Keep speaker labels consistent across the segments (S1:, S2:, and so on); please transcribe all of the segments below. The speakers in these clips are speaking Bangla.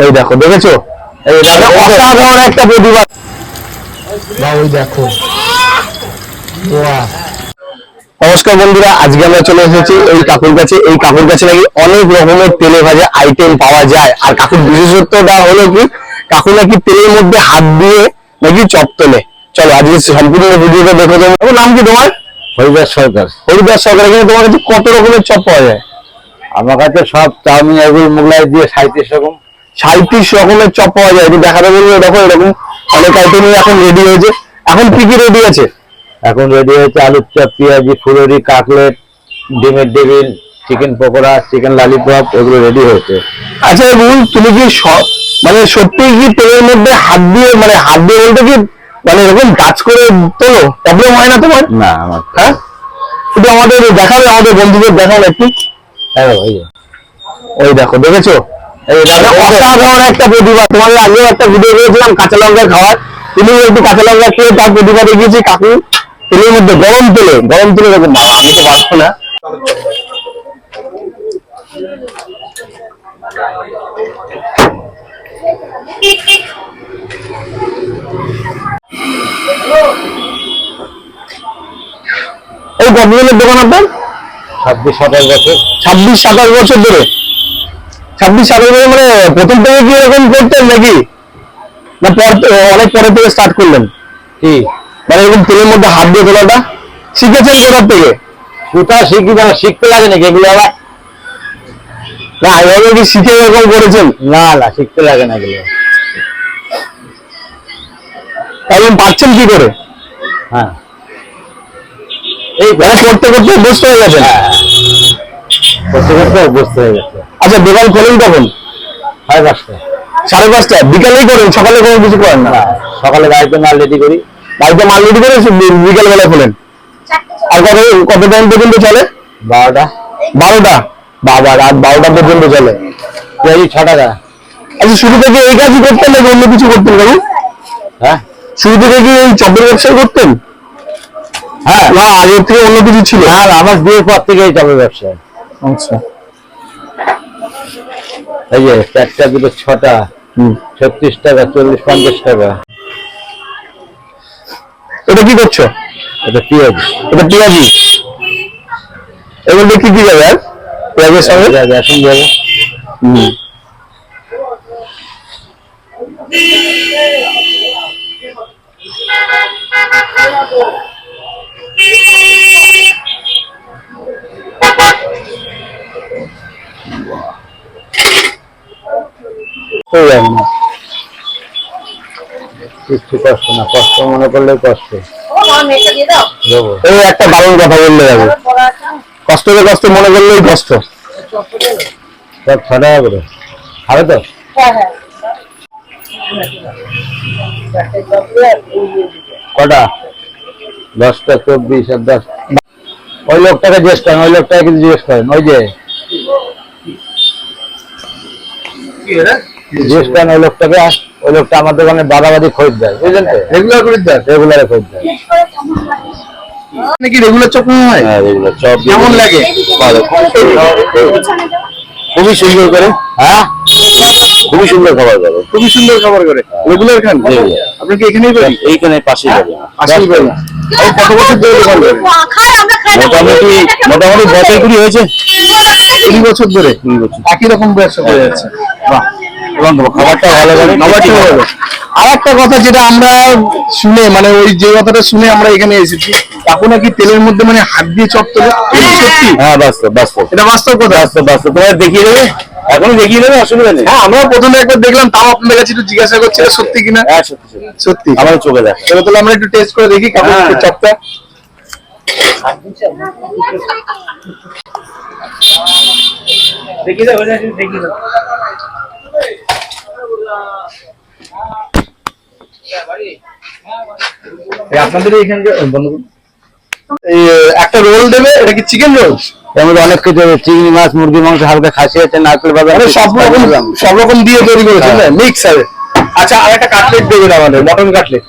S1: ওই দেখো দেখেছ? অসাধারণ একটা প্রতিবাদ বা ওই দেখো। নমস্কার বন্ধুরা আজকে আমরা চলে এসেছি এই কাকুর কাছে। এই কাকুর কাছে নাকি অনেক রকমের তেলে ভাজা আইটেম পাওয়া যায়। আর কাকুর বিশেষত্বটা হলো কি কাকু নাকি তেলের মধ্যে হাত দিয়ে নাকি চপ তোলে। চলো আজকে সম্পূর্ণ ভিডিওটা দেখো তোমার। নাম কি তোমার?
S2: হরিদাস সরকার।
S1: হরিদাস সরকার এখানে তোমার কাছে কত রকমের চপ পাওয়া যায়?
S2: আমার কাছে সব চাউমিন এগুলো মোগলাই দিয়ে সাঁত্রিশ রকম।
S1: সাঁত্রিশ রকমের চপ পাওয়া যায় দেখাতে বলব দেখো এরকম অনেক আইটেমই এখন রেডি হয়েছে। এখন কি কি রেডি আছে?
S2: এখন রেডি হয়েছে আলুর চপ পেঁয়াজি ফুলরি কাকলেট ডিমের devil chicken pakora chicken lollipop এগুলো রেডি হয়েছে।
S1: আচ্ছা রুল তুমি কি মানে সত্যি কি তেলের মধ্যে হাত দিয়ে মানে হাত দিয়ে বলতে কি মানে এরকম কাজ করে তোলো? প্রবলেম হয় না তোমার?
S2: না আমার
S1: হ্যাঁ? একটু আমাদের দেখাবে আমাদের বন্ধুদের দেখাবে একটু।
S2: হ্যাঁ ওই
S1: ওই দেখো দেখেছ? অসাধারণ একটা প্রতিভা। তোমাদের আগেও একটা ভিডিও করেছিলাম কাঁচা লঙ্কা খাওয়ার তুমি একটু কাঁচা লঙ্কা খেয়ে তার প্রতিভা দেখিয়েছি কাকু। তেলের মধ্যে গরম তেলে গরম তেলে এরকম বাবা আমি তো পারব না। এই কতদিনের দোকান আপনার?
S2: ছাব্বিশ সাতাশ বছর।
S1: ছাব্বিশ সাতাশ বছর ধরে? ছাব্বিশ সাতাশ মানে প্রথম থেকে কি এরকম করতেন নাকি? না পর অনেক পরে থেকে স্টার্ট করলেন?
S2: কি?
S1: মানে এরকম তেলের মধ্যে হাত দিয়ে তোলাটা শিখেছেন কোথার থেকে?
S2: কোথাও শিখি না শিখতে লাগে নাকি এগুলো আবার?
S1: না এভাবে কি শিখে এরকম করেছেন?
S2: না না শিখতে লাগে না এগুলো।
S1: এখন পাচ্ছেন কি করে?
S2: হ্যাঁ।
S1: এই মানে করতে করতে ব্যস্ত হয়ে গেছে
S2: হ্যাঁ। করতে করতে অভ্যস্ত হয়ে গেছে
S1: আচ্ছা দোকান খোলেন কখন?
S2: সাড়ে পাঁচটা
S1: সাড়ে পাঁচটা বিকালেই করেন? সকালে কোনো কিছু করেন না?
S2: হ্যাঁ, সকালে গাড়িতে মাল রেডি করি।
S1: বাড়িতে মাল রেডি করে বিকাল বেলা খোলেন? আর কত কত টাইম পর্যন্ত চলে?
S2: বারোটা।
S1: বারোটা? বাবা রাত বারোটা পর্যন্ত চলে।
S2: পেঁয়াজি ছ টাকা।
S1: আচ্ছা শুরু থেকে এই কাজই করতেন নাকি অন্য কিছু করতেন বাবু
S2: হ্যাঁ।
S1: শুরু থেকে কি এই চপের ব্যবসা করতেন?
S2: হ্যাঁ।
S1: না আগের থেকে অন্য কিছু ছিল?
S2: আর আমার বিয়ের পর থেকে এই যাবে ব্যবসা
S1: আচ্ছা।
S2: এই যে চারটা দুটো ছটা। ছত্রিশ টাকা চল্লিশ পঞ্চাশ টাকা।
S1: এটা কি করছ?
S2: এটা পেঁয়াজ।
S1: এটা পেঁয়াজি। এর মধ্যে কি কি যাবে আর? পেঁয়াজের সঙ্গে?
S2: রেশন যাবে
S1: হুম।
S2: কিচ্ছু কষ্ট না, কষ্ট মনে করলে কষ্ট।
S1: এই একটা কথা বললে যাবে। কষ্ট মনে করলেই কষ্ট।
S2: সব তো? কটা? দশটা, চব্বিশ আর দশ। ওই লোকটাকে জিজ্ঞেস করেন, ওই লোকটাকে কিন্তু জিজ্ঞেস করেন। ওই যে। জিজ্ঞেস করেন ওই লোকটাকে ওই লোকটা আমার দোকানে খরিদ দেয় বুঝলেন
S1: রেগুলার করে দেয়
S2: রেগুলারে খরিদ দেয়
S1: নাকি রেগুলার চপ হয়?
S2: হ্যাঁ রেগুলার চপ
S1: কেমন লাগে?
S2: ভালো। খুবই সুন্দর করে হ্যাঁ? খুবই সুন্দর খাবার পাবে
S1: খুবই সুন্দর খাবার করে। রেগুলার খান। আপনি কি এখানেই বাড়ি?
S2: এইখানে পাশেই যাবে
S1: আসেই বাড়ি। এই কত বছর ধরে দোকান করেন
S2: মোটামুটি মোটামুটি বছর কুড়ি হয়েছে।
S1: কুড়ি বছর ধরে? একই রকম ব্যবসা করে যাচ্ছে। বাহ।
S2: এবং খাবারটা ভালো করে
S1: খাবারটা ভালো আর একটা কথা যেটা আমরা শুনে মানে ওই যে কথাটা শুনে আমরা এখানে এসেছি কাকু নাকি তেলের মধ্যে মানে হাত দিয়ে চপ তোলে? সত্যি?
S2: হ্যাঁ বাস্তব বাস্তব।
S1: এটা বাস্তব কথা?
S2: বাস্তব বাস্তব। তোমার দেখিয়ে দেবে? এখনই দেখিয়ে দেবে? অসুবিধা নেই।
S1: হ্যাঁ আমরা প্রথমে একবার দেখলাম তাও আপনাদের কাছে একটু জিজ্ঞাসা করছি সত্যি কিনা?
S2: হ্যাঁ সত্যি সত্যি। আমার চোখে দেখ।
S1: চলো তাহলে আমরা একটু টেস্ট করে দেখি কাকু
S2: হ্যাঁ।
S1: চপটা।
S2: দেখিয়ে দেবে দেখিয়ে দেবে
S1: এই আপনাদের একটা রোল দেবে এটা কি চিকেন রোল
S2: মধ্যে অনেক কিছু চিংড়ি মাছ মুরগি মাংস হালকা খাসি আছে নারকেল
S1: মানে সব রকম সব রকম দিয়ে তৈরি করেছেন মিক্স আছে আচ্ছা আর একটা কাটলেট দেবেন আমাদের মটন কাটলেট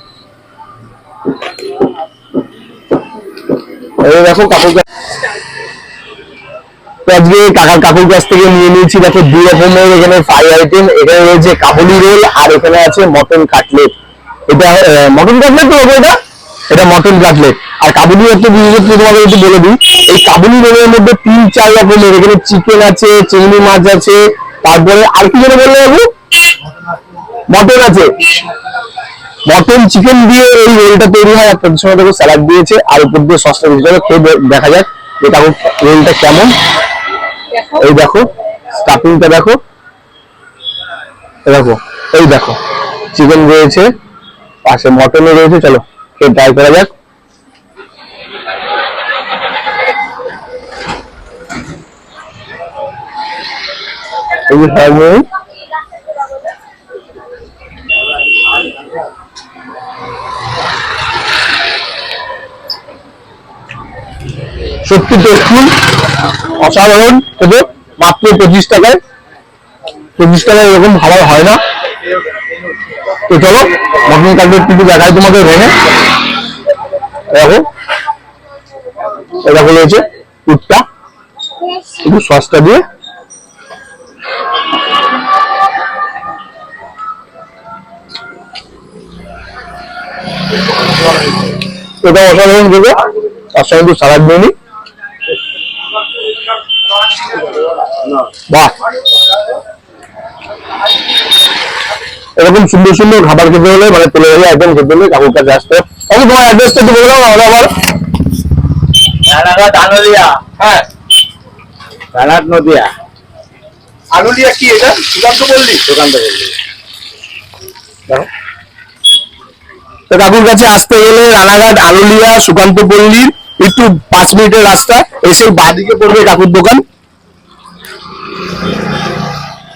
S1: এই দেখো কাপড় আজকে কাকার কাকুর কাছ থেকে নিয়ে নিয়েছি দেখো দু রকমের এখানে ফ্রাই আইটেম এখানে রয়েছে কাবুলি রোল আর এখানে আছে মটন কাটলেট এটা মটন কাটলেট তো এটা? এটা মটন কাটলেট আর কাবুলি হচ্ছে বিশেষত্ব তোমাদের একটু বলে দিই। এই কাবুলি রোলের মধ্যে তিন চার রকমের এখানে চিকেন আছে চিংড়ি মাছ আছে তারপরে আর কি যেন বললে বাবু? মটন আছে। মটন চিকেন দিয়ে এই রোলটা তৈরি হয়। আর সঙ্গে দেখো স্যালাড দিয়েছে আর উপর দিয়ে সসটা দিয়েছে। চলো খেয়ে দেখা যাক যে কাকু রোলটা কেমন। এই দেখো স্টাফিংটা দেখো। দেখো এই দেখো চিকেন রয়েছে। পাশে মটনও রয়েছে, চলো, খেয়ে ট্রাই করা যাক। এই যে সামনে সত্যি টেস্টফুল অসাধারণ। খেতে মাত্র পঁচিশ টাকায় পঁচিশ টাকায় এরকম খাবার হয় না। তো চলো, মটন কাটলেট কিন্তু দেখাই তোমাদের ভেঙে দেখো, এটা রয়েছে কুটটা একটু সসটা দিয়ে। এটা অসাধারণ খেতে, তার সঙ্গে একটু সালাদ দিয়ে বাহ! এরকম সুন্দর সুন্দর খাবার খেতে হলে মানে তেলে ভাজা আইটেম খেতে হলে কাকুর কাছে আসতে হবে। তাহলে তোমার অ্যাড্রেসটা একটু বলে দাও আমরা আবার হ্যাঁ।
S2: রানাঘাট নদিয়া।
S1: আলুলিয়া কি এটা? সুকান্ত বললি।
S2: থেকে বললি।
S1: তো কাকুর কাছে আসতে গেলে রানাঘাট আলুলিয়া সুকান্ত পল্লীর একটু পাঁচ মিনিটের রাস্তা এসে বাদিকে পড়বে কাকুর দোকান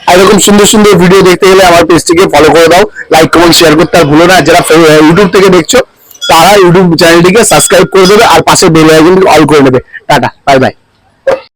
S1: আর এরকম সুন্দর সুন্দর ভিডিও দেখতে গেলে আমার পেজটিকে ফলো করে দাও লাইক কমেন্ট শেয়ার করতে আর ভুলো না। যারা ইউটিউব থেকে দেখছ, তারা ইউটিউব চ্যানেলটিকে সাবস্ক্রাইব করে দেবে আর পাশে বেল আইকনটি অল করে নেবে। Tata bye bye